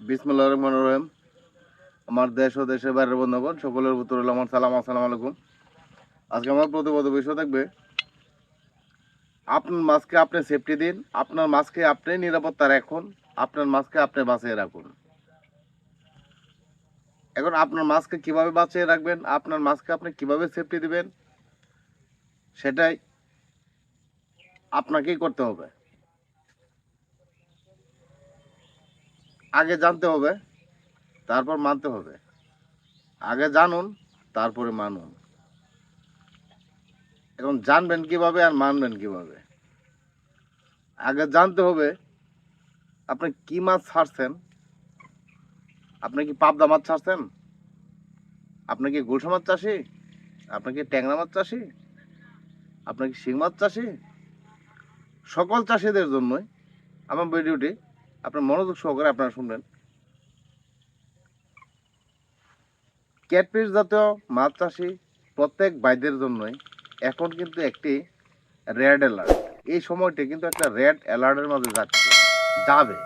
বিসমুল্লাহ রহমান রহিম। আমার দেশ ও দেশের বাইরের বন্ধুগণ, সকলের উত্তর হলো আমার সালাম, আসসালামু আলাইকুম। আজকে আমার প্রতিবদ্ধ বিষয় থাকবে, আপনার মাছকে আপনি সেফটি দিন, আপনার মাছকে আপনি নিরাপত্তা রাখুন আপনার মাছকে আপনি বাঁচিয়ে রাখুন। এখন আপনার মাছকে কীভাবে বাঁচিয়ে রাখবেন, আপনার মাছকে আপনি কীভাবে সেফটি দিবেন, সেটাই আপনাকেই করতে হবে। আগে জানতে হবে, তারপর মানতে হবে। আগে জানুন, তারপরে মানুন। এখন জানবেন কীভাবে আর মানবেন কীভাবে? আগে জানতে হবে, আপনি কি মাছ ছাড়ছেন? আপনি কি পাবদা মাছ ছাড়ছেন? আপনি কি গুলশা মাছ চাষি? আপনি কি ট্যাংরা মাছ চাষি? আপনি কি শিং মাছ চাষি? সকল চাষিদের জন্যই আমার ভিডিওটি আপনার মনোযোগ সহকারে আপনারা শুনবেন। ক্যাটফিশ জাতীয় মাছ চাষি প্রত্যেক বাইদের জন্যই এখন কিন্তু একটি রেড অ্যালার্ট। এই সময়টি কিন্তু একটা রেড অ্যালার্টের মাঝে যাচ্ছে যাবে।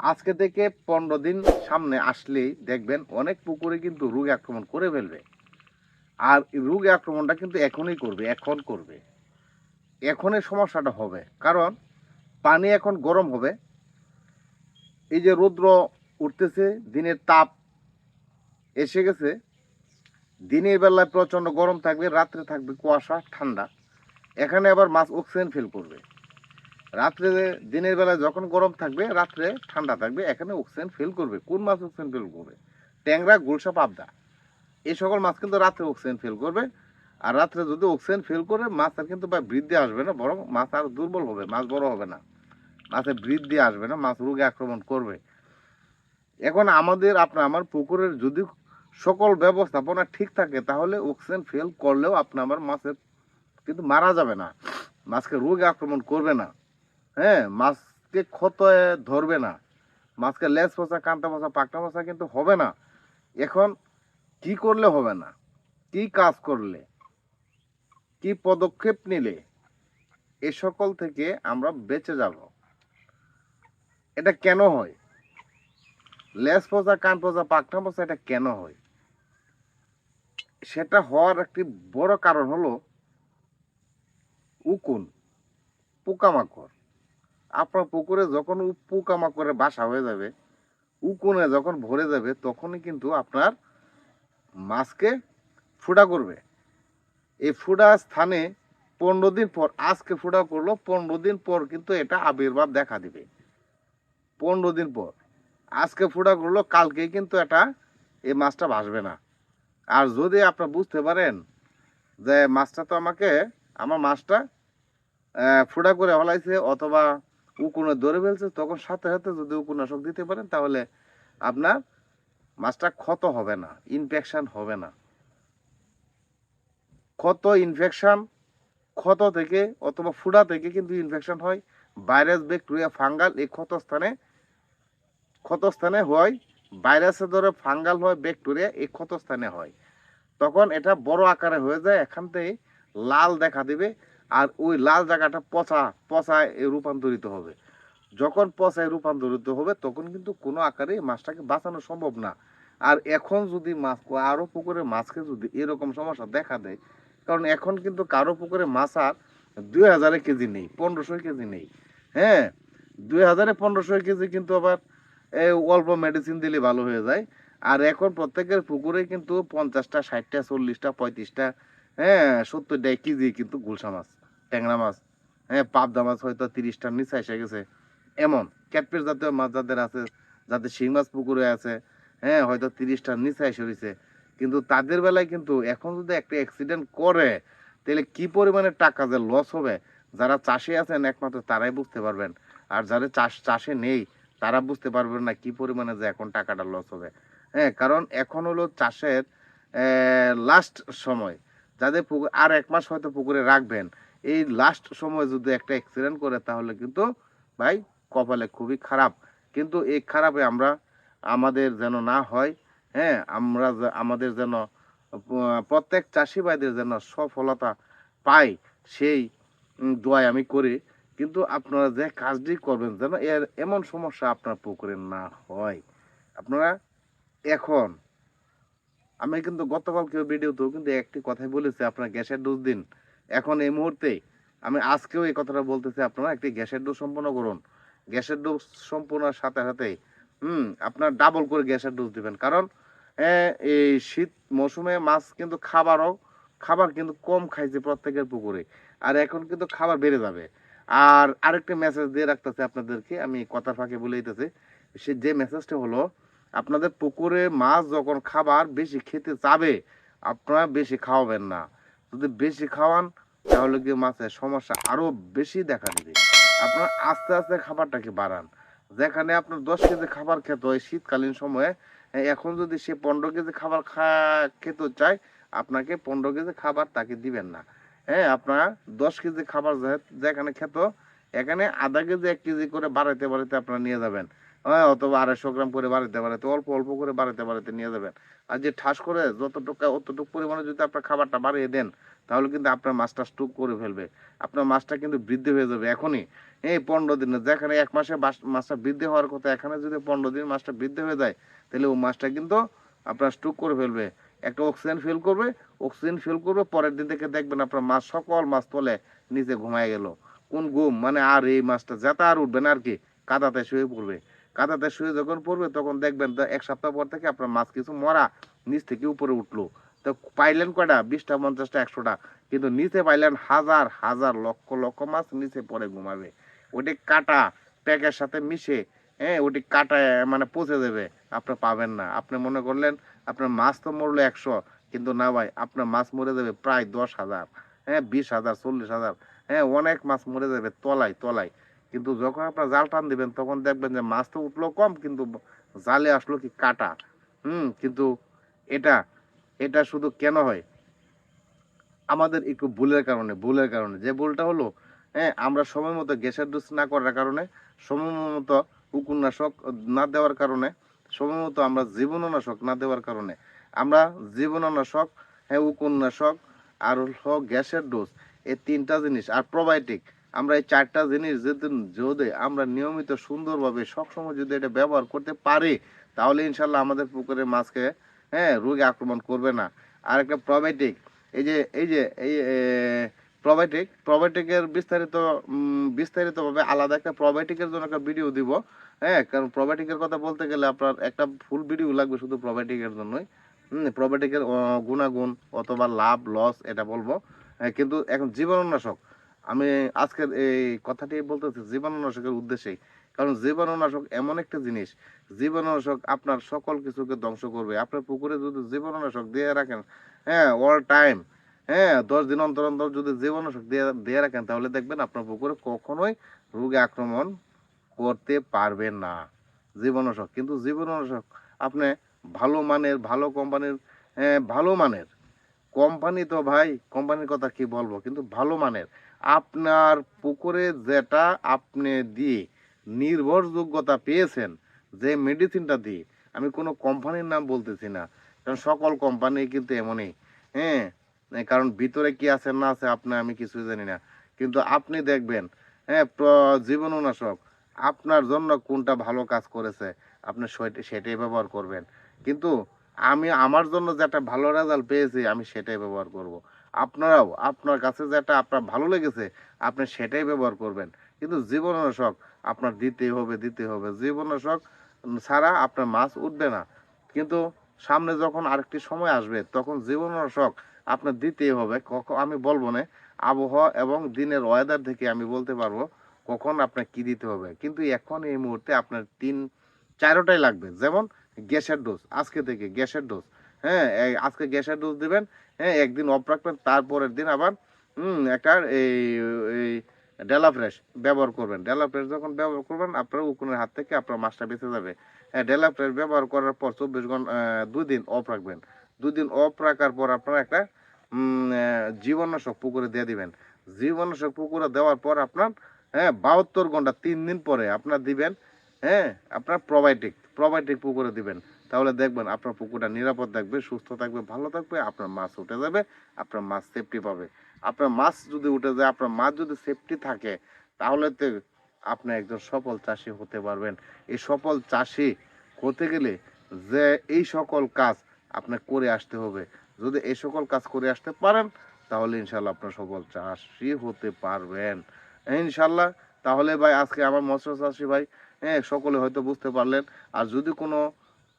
আজকে থেকে পনেরো দিন সামনে আসলেই দেখবেন অনেক পুকুরে কিন্তু রোগ আক্রমণ করে ফেলবে। আর রোগ আক্রমণটা কিন্তু এখনই করবে, এখন করবে। এখনই সমস্যাটা হবে। কারণ পানি এখন গরম হবে এই যে রৌদ্র উঠতেছে, দিনের তাপ এসে গেছে। দিনের বেলায় প্রচণ্ড গরম থাকবে, রাত্রে থাকবে কুয়াশা, ঠান্ডা। এখানে আবার মাছ অক্সিজেন ফিল করবে। রাত্রে দিনের বেলায় যখন গরম থাকবে, রাত্রে ঠান্ডা থাকবে, এখানে অক্সিজেন ফিল করবে। কোন মাছ অক্সিজেন ফিল করবে? ট্যাংরা, গুলশা, পাবদা। এই সকল মাছ কিন্তু রাত্রে অক্সিজেন ফিল করবে। আর রাত্রে যদি অক্সিজেন ফিল করে, মাছ আর কিন্তু বৃদ্ধি আসবে না, বরং মাছ আর দুর্বল হবে, মাছ বড় হবে না। মাছের বৃদ্ধি আসবে না, মাছ রোগে আক্রমণ করবে। এখন আমাদের, আপনার আমার পুকুরের যদি সকল ব্যবস্থাপনা ঠিক থাকে, তাহলে অক্সিজেন ফেল করলেও আপনার আমার মাছের কিন্তু মারা যাবে না। মাছকে রোগে আক্রমণ করবে না। হ্যাঁ মাছকে ক্ষত ধরবে না। মাছকে লেজ পচা, কান্তা পচা পাকটা পচা কিন্তু হবে না। এখন কি করলে হবে না? কি কাজ করলে? কি পদক্ষেপ নিলে? এ সকল থেকে আমরা বেঁচে যাব। এটা কেন হয়? লেজ পচা, কান পচা পাকটা পচা, এটা কেন হয়? সেটা হওয়ার একটি বড় কারণ হলো উকুন, পোকামাকড়। আপনার পুকুরে যখন পোকামাকড়ের বাসা হয়ে যাবে, উকুনে যখন ভরে যাবে, তখনই কিন্তু আপনার মাছকে ফুটা করবে। এই ফুটা স্থানে পনেরো দিন পর, আজকে ফুটা করল, পনেরো দিন পর কিন্তু এটা আবির্ভাব দেখা দিবে। পনেরো দিন পর। আজকে ফুটা করল, কালকেই কিন্তু এটা এই মাছটা ভাসবে না। আর যদি আপনার বুঝতে পারেন যে মাছটা তো আমাকে, আমার মাছটা ফুটা করে হলাইছে অথবা উকুনে ধরে ফেলছে, তখন সাথে সাথে যদি উকুনাশক দিতে পারেন, তাহলে আপনার মাছটা ক্ষত হবে না ইনফেকশান হবে না। ক্ষত ইনফেকশন ক্ষত থেকে অথবা ফুটা থেকে কিন্তু ইনফেকশন হয় ভাইরাস ব্যাকটেরিয়া ফাঙ্গাল এই ক্ষত স্থানে ক্ষত স্থানে হয়, ভাইরাসের ধরে ফাঙ্গাল হয়, ব্যাকটেরিয়া এই ক্ষতস্থানে হয়। তখন এটা বড় আকারে হয়ে যায়, এখান থেকে লাল দেখা দিবে আর ওই লাল জায়গাটা পচা, পচায় রূপান্তরিত হবে। যখন পচায় রূপান্তরিত হবে, তখন কিন্তু কোনো আকারে মাছটাকে বাঁচানো সম্ভব না। আর এখন যদি মাছ, আরও পুকুরে মাছকে যদি এরকম সমস্যা দেখা দেয়, কারণ এখন কিন্তু কারও পুকুরে মাছ আর দুই হাজারে কেজি নেই, পনেরোশো কেজি নেই। হ্যাঁ দুই হাজারে পনেরোশো কেজি কিন্তু আবার অল্প মেডিসিন দিলে ভালো হয়ে যায়। আর এখন প্রত্যেকের পুকুরে কিন্তু পঞ্চাশটা, ষাটটা, চল্লিশটা, পঁয়ত্রিশটা হ্যাঁ সত্তরটা কেজি কিন্তু গুলশা মাছ, ট্যাংরা মাছ হ্যাঁ পাবদা মাছ হয়তো তিরিশটার নিচে এসে গেছে। এমন ক্যাটফিস জাতীয় মাছ যাদের আছে, যাদের শিং মাছ পুকুরে আছে হ্যাঁ হয়তো তিরিশটার নিচে এসে রয়েছে। কিন্তু তাদের বেলায় কিন্তু এখন যদি একটা অ্যাক্সিডেন্ট করে, তাহলে কি পরিমাণে টাকা যে লস হবে? যারা চাষে আছেন একমাত্র তারাই বুঝতে পারবেন। আর যারা চাষ, চাষে নেই তারা বুঝতে পারবেন না কি পরিমাণে যে এখন টাকাটা লস হবে। হ্যাঁ কারণ এখন হলো চাষের লাস্ট সময়। যাদের পুকুর, আর এক মাস হয়তো পুকুরে রাখবেন। এই লাস্ট সময় যদি একটা অ্যাক্সিডেন্ট করে, তাহলে কিন্তু ভাই কপালে খুবই খারাপ। কিন্তু এই খারাপে আমরা, আমাদের যেন না হয় হ্যাঁ আমরা আমাদের যেন, প্রত্যেক চাষি ভাইদের যেন সফলতা পাই, সেই দোয়াই আমি করি। কিন্তু আপনারা যে কাজটি করবেন যেন এর এমন সমস্যা আপনার পুকুরে না হয়। আপনারা এখন, আমি কিন্তু গতকাল কেউ ভিডিওতেও কিন্তু একটি কথাই বলেছি, আপনারা গ্যাসের ডোজ দিন। এখন এই মুহূর্তে আমি আজকেও এই কথাটা বলতেছি, আপনারা একটি গ্যাসের ডোজ সম্পন্ন করুন। গ্যাসের ডোজ সম্পূর্ণর সাথে সাথে, হুম, আপনার ডাবল করে গ্যাসের ডোজ দিবেন। কারণ এই শীত মৌসুমে মাছ কিন্তু খাবারও, খাবার কিন্তু কম খাইছে প্রত্যেকের পুকুরে। আর এখন কিন্তু খাবার বেড়ে যাবে। আর আরেকটা মেসেজ দিয়ে রাখতেছে আপনাদেরকে, আমি কথা ফাঁকে বলে দিতেছি। সে যে মেসেজটা হলো, আপনাদের পুকুরে মাছ যখন খাবার বেশি খেতে চাবে, আপনারা বেশি খাওয়াবেন না। যদি বেশি খাওয়ান, তাহলে কি মাছের সমস্যা আরও বেশি দেখা দেবে। আপনারা আস্তে আস্তে খাবারটাকে বাড়ান। যেখানে আপনার দশ কেজি খাবার খেতে হয়, শীতকালীন সময়ে, এখন যদি সে পনেরো কেজি খাবার খা, খেতে চায়, আপনাকে পনেরো কেজি খাবার তাকে দিবেন না। হ্যাঁ আপনারা দশ কেজি খাবার যেখানে খেত, এখানে আধা কেজি, এক কেজি করে বাড়াইতে বাড়াইতে আপনারা নিয়ে যাবেন। হ্যাঁ অথবা আড়াইশো গ্রাম করে বাড়াইতে বাড়াইতে, অল্প অল্প করে বাড়াইতে বাড়াইতে নিয়ে যাবেন। আর যে ঠাস করে যতটুকু অতটুকু পরিমাণে যদি আপনার খাবারটা বাড়িয়ে দেন, তাহলে কিন্তু আপনার মাছটা স্টুক করে ফেলবে। আপনার মাছটা কিন্তু বৃদ্ধি হয়ে যাবে এখনই। এই পনেরো দিনে যেখানে এক মাসে মাছটা বৃদ্ধি হওয়ার কথা, এখানে যদি পনেরো দিন মাছটা বৃদ্ধি হয়ে যায়, তাহলে ও মাছটা কিন্তু আপনার স্টুক করে ফেলবে। একটা অক্সিজেন ফিল করবে অক্সিজেন ফিল করবে, পরের দিন থেকে দেখবেন আপনার মাছ সকল মাছ তলে নিচে ঘুমায় গেল। কোন ঘুম? মানে আর এই মাছটা যাতে আর উঠবে না আর কি, কাদাতে শুয়ে পড়বে। কাদাতে শুয়ে যখন পড়বে, তখন দেখবেন এক সপ্তাহ পর থেকে আপনার মাছ কিছু মরা নিচ থেকে উপরে উঠল। তো পাইলেন কয়টা? বিশটা, পঞ্চাশটা, একশোটা। কিন্তু নিচে পাইলেন হাজার হাজার লক্ষ লক্ষ মাছ নিচে পরে ঘুমাবে। ওটি কাটা, প্যাকের সাথে মিশে হ্যাঁ ওটি কাটায় মানে পচে দেবে আপনি পাবেন না। আপনি মনে করলেন, আপনার মাছ তো মরলো একশো, কিন্তু না ভাই, আপনার মাছ মরে যাবে প্রায় দশ হাজার হ্যাঁ বিশ হাজার, চল্লিশ হাজার হ্যাঁ অনেক মাছ মরে যাবে তলায় তলায়। কিন্তু যখন আপনার জাল টান দিবেন, তখন দেখবেন যে মাছ তো উঠল কম, কিন্তু জালে আসলো কি কাটা। হুম, কিন্তু এটা এটা শুধু কেন হয়? আমাদের একটু ভুলের কারণে ভুলের কারণে। যে ভুলটা হলো হ্যাঁ আমরা সময় মতো গ্যাসের ডোজ না করার কারণে, সময় মতো কুকুরনাশক না দেওয়ার কারণে সময় মতো আমরা জীবাণুনাশক না দেওয়ার কারণে। আমরা জীবাণুনাশক হ্যাঁ উপন্যাসক, আর হলো গ্যাসের ডোজ, এই তিনটা জিনিস, আর প্রোবায়োটিক আমরা এই চারটা জিনিস যদি যদি আমরা নিয়মিত সুন্দরভাবে সবসময় যদি এটা ব্যবহার করতে পারি, তাহলে ইনশাল্লাহ আমাদের পুকুরের মাছকে হ্যাঁ রোগে আক্রমণ করবে না। আর একটা প্রোবায়োটিক এই যে এই যে, এই প্রোবায়োটিক প্রোবায়োটিকের বিস্তারিত বিস্তারিতভাবে আলাদা একটা প্রোবায়োটিকের জন্য একটা ভিডিও দিব হ্যাঁ? কারণ প্রোবায়োটিকের কথা বলতে গেলে আপনার একটা ফুল ভিডিও লাগবে শুধু প্রোবায়োটিকের জন্যই। প্রোবায়োটিকের গুণাগুণ অথবা লাভ লস এটা বলব। হ্যাঁ, কিন্তু এখন জীবাণুনাশক আমি আজকের এই কথাটি বলতেছি জীবাণুনাশকের উদ্দেশ্যেই। কারণ জীবাণুনাশক এমন একটা জিনিস জীবাণুনাশক আপনার সকল কিছুকে ধ্বংস করবে। আপনার পুকুরে যদি জীবাণুনাশক দিয়ে রাখেন হ্যাঁ অল টাইম হ্যাঁ দশ দিন অন্তর অন্তর যদি জীবাণুনাশক দিয়ে দিয়ে রাখেন তাহলে দেখবেন আপনার পুকুরে কখনোই রোগে আক্রমণ করতে পারবেন না। জীবাণুনাশক কিন্তু জীবাণুনাশক আপনি ভালো মানের ভালো কোম্পানির হ্যাঁ, ভালো মানের। কোম্পানি তো ভাই কোম্পানির কথা কি বলব? কিন্তু ভালো মানের। আপনার পুকুরে যেটা আপনি দিয়ে নির্ভরযোগ্যতা পেয়েছেন যে মেডিসিনটা দিয়ে আমি কোনো কোম্পানির নাম বলতেছি না। কারণ সকল কোম্পানি কিন্তু এমনই হ্যাঁ কারণ ভিতরে কি আছে, না আছে, আপনি আমি কিছু জানি না। কিন্তু আপনি দেখবেন হ্যাঁ জীবাণুনাশক আপনার জন্য কোনটা ভালো কাজ করেছে, আপনি সেটা- সেটাই ব্যবহার করবেন। কিন্তু আমি আমার জন্য যেটা ভালো রেজাল্ট পেয়েছি, আমি সেটাই ব্যবহার করব। আপনারাও, আপনার কাছে যেটা আপনার ভালো লেগেছে, আপনি সেটাই ব্যবহার করবেন। কিন্তু জীবনাশক আপনার দিতেই হবে দিতে হবে। জীবনাশক ছাড়া আপনার মাছ উঠবে না। কিন্তু সামনে যখন আরেকটি সময় আসবে, তখন জীবনাশক আপনার দিতেই হবে। কখন, আমি বলব না, আবহাওয়া এবং দিনের ওয়েদার থেকে আমি বলতে পারব কখন আপনার কি দিতে হবে। কিন্তু এখন এই মুহূর্তে আপনার তিন, চারোটাই লাগবে। যেমন গ্যাসের ডোজ আজকে থেকে গ্যাসের ডোজ হ্যাঁ আজকে গ্যাসের ডোজ দেবেন হ্যাঁ একদিন অফ রাখবেন, তারপরের দিন আবার, হুম, একটা এই এই ডেলা ফ্রেশ ব্যবহার করবেন। ডেলা ফ্রেশ যখন ব্যবহার করবেন, আপনার উকুনের হাত থেকে আপনার মাছটা বেঁচে যাবে। হ্যাঁ ডেলা ফ্রেশ ব্যবহার করার পর চব্বিশ ঘণ্টা দুই দিন অফ রাখবেন। দুই দিন অফ রাখার পর আপনার একটা জীবাণুনাশক পুকুরে দিয়ে দিবেন। জীবাণুনাশক পুকুরে দেওয়ার পর আপনার হ্যাঁ বাহাত্তর ঘণ্টা, তিন দিন পরে আপনার দিবেন হ্যাঁ আপনার প্রোবায়োটিক প্রোবায়োটিক পুকুরে দিবেন। তাহলে দেখবেন আপনার পুকুরটা নিরাপদ থাকবে, সুস্থ থাকবে, ভালো থাকবে, আপনার মাছ উঠে যাবে, আপনার মাছ সেফটি পাবে। আপনার মাছ যদি উঠে যায়, আপনার মাছ যদি সেফটি থাকে, তাহলে তো আপনি একজন সফল চাষি হতে পারবেন। এই সফল চাষি হতে গেলে যে এই সকল কাজ আপনি করে আসতে হবে। যদি এই সকল কাজ করে আসতে পারেন, তাহলে ইনশাল্লাহ আপনার সফল চাষি হতে পারবেন। ইনশাল্লাহ তাহলে ভাই আজকে আমার মৎস্য চাষি ভাই হ্যাঁ সকলে হয়তো বুঝতে পারলেন। আর যদি কোনো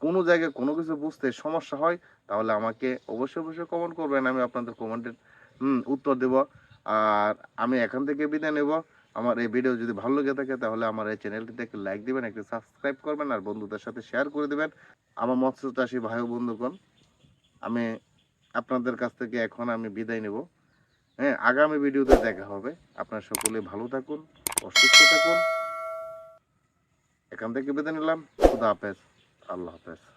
কোনো জায়গায় কোনো কিছু বুঝতে সমস্যা হয়, তাহলে আমাকে অবশ্যই অবশ্যই কমেন্ট করবেন। আমি আপনাদের কমেন্টের উত্তর দেব। আর আমি এখান থেকে বিদায় নেব। আমার এই ভিডিও যদি ভালো লেগে থাকে, তাহলে আমার এই চ্যানেলটিতে একটি লাইক দিবেন, একটি সাবস্ক্রাইব করবেন, আর বন্ধুদের সাথে শেয়ার করে দিবেন। আমার মৎস্য চাষি ভাই বন্ধুগণ, আমি আপনাদের কাছ থেকে এখন আমি বিদায় নেব। হ্যাঁ আগামী ভিডিওতে দেখা হবে। আপনারা সকলে ভালো থাকুন অসুস্থ থাকুন। এখান থেকে বিদায় নিলাম। খুদা হাফেজ। আল্লাহ হাফেজ।